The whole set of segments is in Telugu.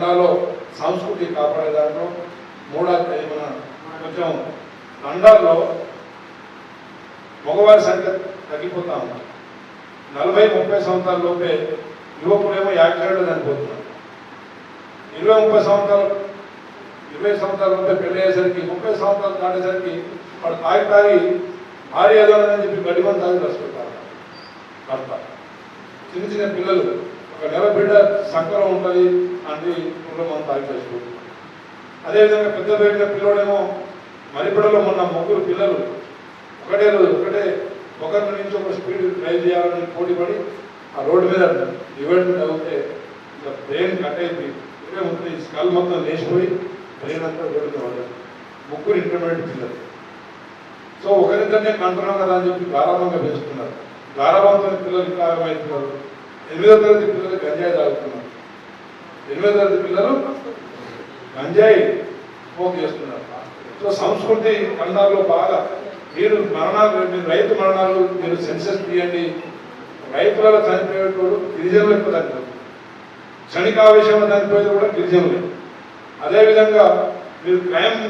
తండాలో సంస్కృతి కాపాడే దాంట్లో మూడో మన కొంచెం తండాల్లో మగవారి సంఖ్య తగ్గిపోతా ఉంది. నలభై ముప్పై సంవత్సరాల లోపే యువకుడేమో యాక్సిడెంట్లో చనిపోతున్నారు. ఇరవై ముప్పై సంవత్సరాలు ఇరవై సంవత్సరాల లోపే పెళ్ళి అయ్యేసరికి ముప్పై సంవత్సరాలు దాటేసరికి వాడు తాగి తాగి భార్య ఏదో అని చెప్పి గడ్డి మంది తాగి రసుకుంటారు భర్త. చిన్న చిన్న పిల్లలు. నెల బిడ్డ సంకరం ఉంటుంది అని ఊళ్ళో మనం తాగి అదేవిధంగా పెద్ద పెరిగిన పిల్లోడేమో మరిబిడలో మొన్న ముగ్గురు పిల్లలు ఒకటే రోజు ఒకటే ఒకరి నుంచి ఒక స్పీడ్ డ్రైవ్ చేయాలని పోటీ పడి ఆ రోడ్డు మీద డివైడ్ అవుతే ఇంకా బ్రెయిన్ కట్ అయిపోయి ఇవే ఉంటుంది స్కల్ మొత్తం లేచిపోయి బ్రెయిన్ అంతా రోడ్డు మీద ముగ్గురు ఇంటర్మీడియట్ పిల్లలు. సో ఒకరిద్దరినే కంటున్నాం కదా అని చెప్పి గారాభంగా పెంచుతున్నారు గారాభంతో పిల్లలు ఇంకా ఏమవుతున్నారు ఎనిమిదో తరగతి పిల్లలు గంజాయి తాగుతున్నారు. ఎనిమిదో తరగతి పిల్లలు గంజాయి స్మోక్ చేస్తున్నారు. సో సంస్కృతి ఖండాల్లో బాగా మీరు మరణాలు మీరు రైతు మరణాలు మీరు సెన్సెస్ తీయండి. రైతులలో చనిపోయేటోడు గిరిజనులు ఎక్కువ చనిపోతుంది క్షణికావేశంలో చనిపోయేది కూడా గిరిజనులే. అదేవిధంగా మీరు క్రైమ్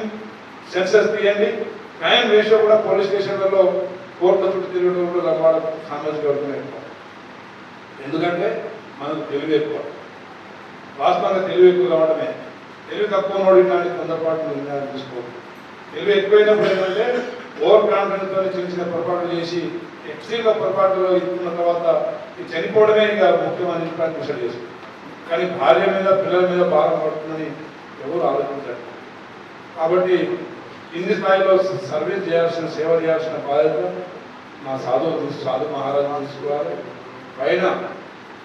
సెన్సెస్ తీయండి. క్రైమ్ రేషియో కూడా పోలీస్ స్టేషన్లలో కోర్టుల చుట్టూ తిరగడం కూడా వాళ్ళ సామాజిక వర్గం ఎక్కువ ఎందుకంటే మనకు తెలివి ఎక్కువ. వాస్తవంగా తెలివి ఎక్కువ కావడమే. తెలివి తక్కువ నోడి ఇట్లాంటి తొందరపాటు నిర్ణయాలు తీసుకోవద్దు తెలివి ఎక్కువైనప్పుడు ఏంటంటే ఓవర్ కాన్ఫిడెన్స్తో చిన్న చిన్న పొరపాట్లు చేసి ఎక్స్ట్రీమ్గా పొరపాట్లు ఇస్తున్న తర్వాత చనిపోవడమే ఇక ముఖ్యమైన చెప్పడానికి డిసైడ్ చేస్తుంది కానీ భార్య మీద పిల్లల మీద భారం పడుతుందని ఎవరు ఆలోచించారు. కాబట్టి కింది స్థాయిలో సర్వీస్ చేయాల్సిన సేవ చేయాల్సిన బాధ్యత మా సాధువు సాధు మహారాజు తీసుకోవాలి పైన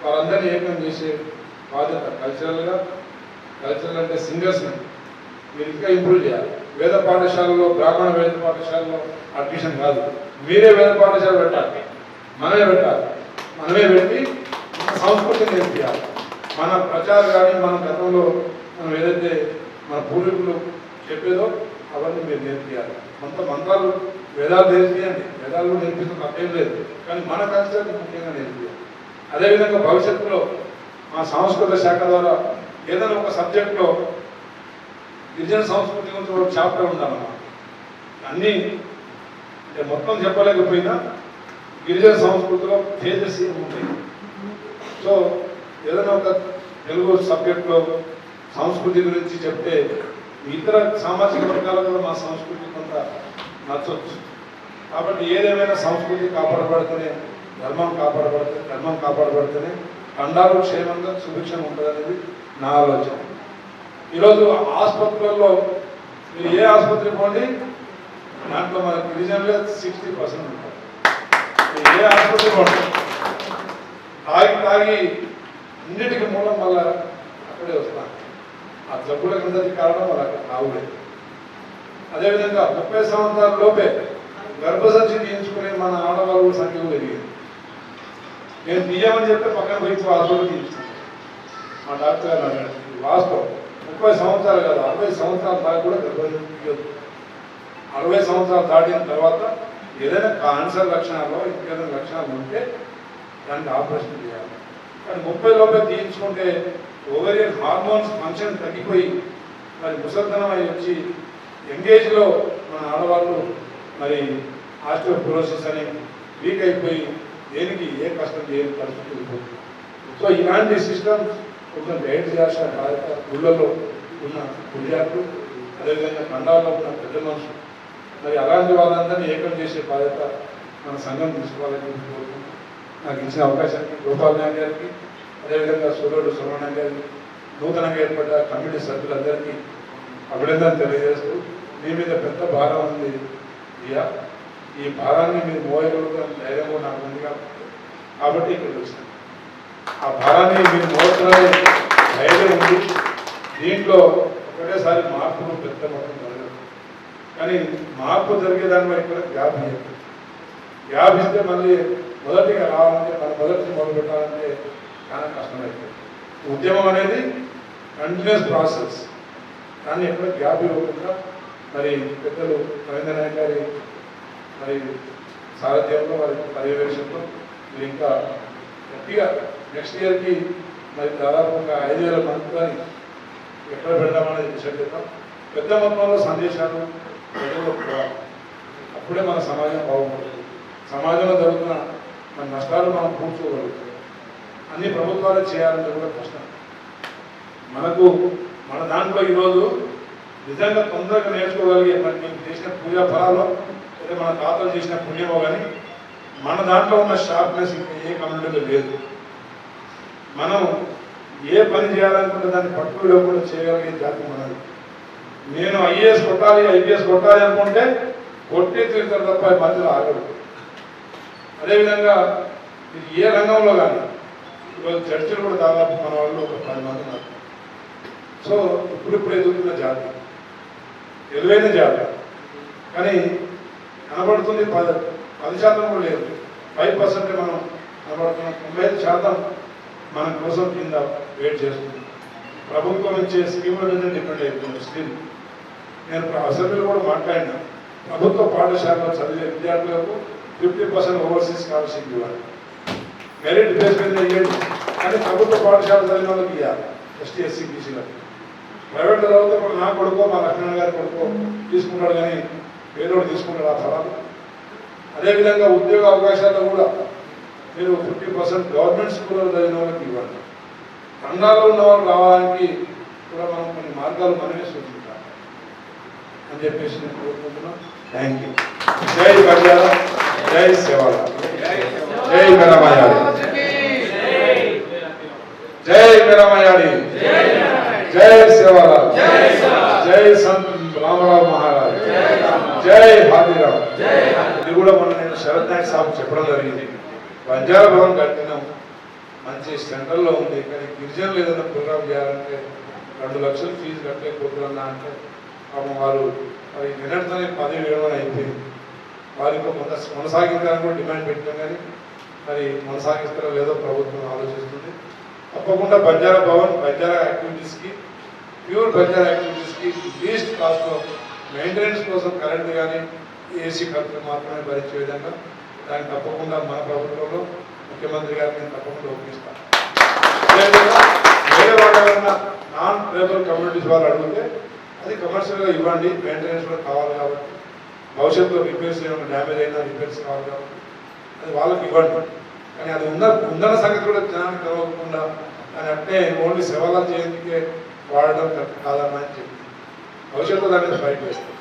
వారందరినీ ఏకం చేసే బాధ్యత కల్చరల్గా కల్చరల్ అంటే సింగర్స్ని మీరు ఇంకా ఇంప్రూవ్ చేయాలి. వేద పాఠశాలలో బ్రాహ్మణ వేద పాఠశాలలో అడ్మిషన్ కాదు. మీరే వేద పాఠశాల పెట్టాలి. మనమే పెట్టాలి. మనమే పెట్టి మన సంస్కృతిని మన ప్రచారం కానీ మన గతంలో మనం ఏదైతే మన పూర్వీకులు చెప్పేదో అవన్నీ మీరు నేర్పించాలి కొంత మంత్రాలు వేదాలు నేర్పియండి. వేదాలు కూడా నేర్పిస్తున్న తప్పేం లేదు. కానీ మన కల్చర్ ముఖ్యంగా నేర్పియాలి. అదేవిధంగా భవిష్యత్తులో మా సంస్కృత శాఖ ద్వారా ఏదైనా ఒక సబ్జెక్ట్లో గిరిజన సంస్కృతి గురించి ఒక చాప్టర్ ఉండాలన్నమాట అన్నీ అంటే మొత్తం చెప్పలేకపోయినా గిరిజన సంస్కృతిలో తేజస్వి ఉంటాయి. సో ఏదైనా ఒక తెలుగు సబ్జెక్ట్లో సంస్కృతి గురించి చెప్తే ఇతర సామాజిక వర్గాలకు కూడా మా సంస్కృతి కొంత నచ్చవచ్చు కాబట్టి ఏదేమైనా సంస్కృతి కాపాడబడుతూనే ధర్మం కాపాడబడితే ధర్మం కాపాడబడితేనే ఖండాలు క్షేమంగా సుభిక్షంగా ఉంటుందనేది నా ఆలోచన. ఈరోజు ఆసుపత్రులలో మీరు ఏ ఆసుపత్రి పోండి దాంట్లో మన గిరిజనులే సిక్స్టీ పర్సెంట్ ఉంటారు. మీరు ఏ ఆసుపత్రి పోండి తాగి తాగి అన్నిటికీ మూలం మళ్ళా అక్కడే వస్తాను ఆ జబ్బులకు అందరికీ కారణం వాళ్ళ రావులేదు అదేవిధంగా ముప్పై సంవత్సరాల లోపే గర్భసంచి తీయించుకునే మన ఆడవాళ్ళు సంఖ్య పెరిగింది. నేను తీయమని చెప్తే పక్కన పోయి హాస్పిటల్ తీయించుకున్నాను మా డాక్టర్ గారు అన్నాడు వాస్తవం. ముప్పై సంవత్సరాలు కాదు అరవై సంవత్సరాల దాకా కూడా గర్భం అరవై సంవత్సరాలు దాటిన తర్వాత ఏదైనా క్యాన్సర్ లక్షణాలు ఇంకేదైనా లక్షణాలు ఉంటే దానికి ఆపరేషన్ చేయాలి. కానీ ముప్పై లోపే తీయించుకుంటే ఓవరియన్ హార్మోన్స్ ఫంక్షన్ తగ్గిపోయి మరి ముసల్తనం అయి వచ్చి ఎంగేజ్లో మన ఆడవాళ్ళు మరి ఆస్టియోప్రోసిస్ అని వీక్ అయిపోయి దేనికి ఏ కష్టం చేయని పరిస్థితి ఉంటుంది సో ఇలాంటి సిస్టమ్ కొంచెం గైడ్ చేయాల్సిన బాధ్యత ఊళ్ళలో ఉన్న విద్యార్థులు అదేవిధంగా మండలంలో ఉన్న పెద్ద మనుషులు. మరి అలాంటి వాళ్ళందరినీ ఏకం చేసే బాధ్యత మన సంఘం తీసుకోవాలని నాకు ఇచ్చిన అవకాశానికి గోపాల్ నాయక్ గారికి అదేవిధంగా సూర్యుడు సుబ్రహ్మణ్యం గారికి నూతనంగా ఏర్పడ్డ కమిటీ సభ్యులందరికీ అభినందన తెలియజేస్తూ మీ మీద పెద్ద భారం ఉంది. ఇక ఈ భారాన్ని మీరు మోయగలుగుతాం ధైర్యం కూడా కాబట్టి ఇక్కడికి వచ్చినాను ఆ భారాన్ని మీరు మోసలే ధైర్యం ఉంది దీంట్లో ఒకటేసారి మార్పులు పెద్ద మొత్తం జరగదు. కానీ మార్పు జరిగేదాన్ని బట్టి కూడా గ్యాప్ ఇవ్వదు గ్యాప్ ఇస్తే మళ్ళీ మొదటిగా రావాలంటే మన మొదటి మొదలు పెట్టాలంటే చాలా కష్టమైంది ఉద్యమం అనేది కంటిన్యూస్ ప్రాసెస్ కానీ ఎక్కడ గ్యాప్ ఇవ్వకుండా మరి పెద్దలు రవీంద్రనాయక్ గారి మరి సారథ్యంలో వారి పర్యవేక్షణలో మీరు ఇంకా గట్టిగా నెక్స్ట్ ఇయర్కి మరి దాదాపు ఒక ఐదు వేల మంది కానీ ఎక్కడ పెడదామనేది డిసైడ్ చేద్దాం. పెద్ద మొత్తంలో సందేశాలు అప్పుడే మన సమాజం బాగుంటుంది. సమాజంలో జరుగుతున్న మన నష్టాలు మనం పూడ్చుకోగలుగుతాం. అన్ని ప్రభుత్వాలు చేయాలంటే కూడా కష్టం మనకు మన దాంట్లో ఈరోజు నిజంగా తొందరగా నేర్చుకోగలిగే మరి మేము చేసిన పూజా ఫలాలు లేదా మన తాతలు చేసిన పుణ్యమో కానీ మన దాంట్లో ఉన్న షార్ప్నెస్ ఇంకా ఏ కమ్యూనిటీలో లేదు. మనం ఏ పని చేయాలనుకుంటే దాన్ని పట్టుకు లేకుండా చేయగలిగే జాతి మనది. నేను ఐఏఎస్ కొట్టాలి ఐపీఎస్ కొట్టాలి అనుకుంటే కొట్టి తిరుగుతారు తప్ప మధ్యలో ఆగడు అదేవిధంగా ఇది ఏ రంగంలో కానీ ఈరోజు చర్చలు కూడా దాదాపు మన వాళ్ళు ఒక పది మంది ఉన్నారు. సో ఇప్పుడిప్పుడు ఎదుగుతున్న జాతి. తెలివైన జాతి. కానీ కనబడుతుంది పది శాతం కూడా లేదు. ఫైవ్ పర్సెంట్ మనం కనబడుతున్నాం. తొంభై ఐదు శాతం మన కోసం కింద వెయిట్ చేస్తుంది ప్రభుత్వం ఇచ్చే స్కీముల మీద డిపెండ్ అయిపోయింది. స్కీమ్ నేను అసెంబ్లీలో కూడా మాట్లాడినా. ప్రభుత్వ పాఠశాలలో చదివే విద్యార్థులకు ఫిఫ్టీ పర్సెంట్ ఓవర్సీస్ స్కాలర్షిప్ ఇవ్వాలి. మెరిట్ బేస్ మీద ఇవ్వండి కానీ ప్రభుత్వ పాఠశాల చదివిన వాళ్ళకి ఇవ్వాలి ఎస్టీ ఎస్సీ బీసీలకు ప్రైవేట్ చదివితే కూడా నా కొడుకో మా లక్ష్మణ్ గారి కొడుకో తీసుకుంటాడు కానీ పేదోడు తీసుకుంటాడు ఆ తర్వాత. అదేవిధంగా ఉద్యోగ అవకాశాల్లో కూడా మీరు ఫిఫ్టీ పర్సెంట్ గవర్నమెంట్ స్కూల్లో చదివిన వాళ్ళకి ఇవ్వండి రంగాల్లో ఉన్న వాళ్ళు రావడానికి కూడా మనం కొన్ని మార్గాలు మనమే సూచించాలి. అని చెప్పేసి నేను కోరుకుంటున్నాను థ్యాంక్ యూ జై బంజారా జై సేవాల జై మెరమయాడి జై మెరమయాడి జై సేవాల జై సంత జై హాజీరావు. ఇది కూడా మొన్న నేను శరత్ నాయక్ సాబ్ చెప్పడం జరిగింది. బంజారా భవన్ కట్టినాం. మంచి సెంటర్లో ఉంది. కానీ గిరిజనులు ఏదైనా ప్రోగ్రామ్ చేయాలంటే రెండు లక్షలు ఫీజు కట్టలేకపోతున్నా అంటే పాపం వారు మరి నిన్నటితోనే పదవి విరమణ అయిపోయింది. వారికి కొంత కొనసాగించాలని కూడా డిమాండ్ పెట్టాం కానీ మరి కొనసాగిస్తారో లేదో ప్రభుత్వం ఆలోచిస్తుంది. తప్పకుండా బంజారా భవన్ బంజారా యాక్టివిటీస్కి ప్యూర్ బంజారా యాక్టివిటీస్కి లీస్ట్ కాస్ట్లో మెయింటెనెన్స్ కోసం కరెంట్ కానీ ఏసీ ఖర్చులు మాత్రమే భరించే విధంగా దాన్ని తప్పకుండా మన ప్రభుత్వంలో ముఖ్యమంత్రి గారిని నేను తప్పకుండా ఒప్పిస్తాను వేరే వాళ్ళు నాన్ ట్రైబల్ కమ్యూనిటీస్ వాళ్ళు అడిగితే అది కమర్షియల్గా ఇవ్వండి మెయింటెనెన్స్ కూడా కావాలి కాబట్టి. భవిష్యత్తులో రిపేర్స్ ఏమైనా డ్యామేజ్ అయినా రిపేర్స్ కావాలి కాబట్టి. అది వాళ్ళకి ఇవ్వండి. కానీ అది ఉన్న ఉందన్న సంగతి కూడా జనానికి కలవకుండా అని అంటే ఓన్లీ సేవలా చేయడానికే వాడడం కరెక్ట్ కాదన్నా అని చెప్పి. భవిష్యత్తులో దాని మీద ఫైట్ చేస్తాం